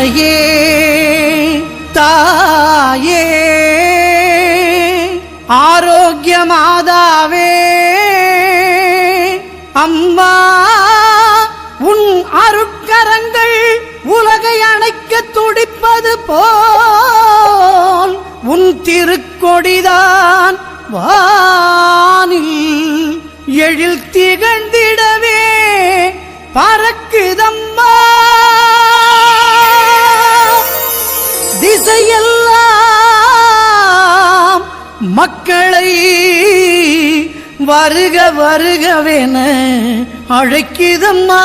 தாயே தாயே ஆரோக்கிய மாதாவே அம்மா உன் அருட்கரங்கள் உலகை அணைக்க துடிப்பது போல் உன் திருக்கொடிதான் வானில் எழில் திகழ்ந்தே மக்களை வருக வருகவென அழைக்கிதம்மா.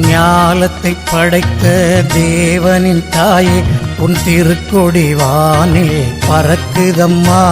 ஞாலத்தை படைத்த தேவனின் தாயே உன் திருக்கொடி வானில் பறக்குதம்மா.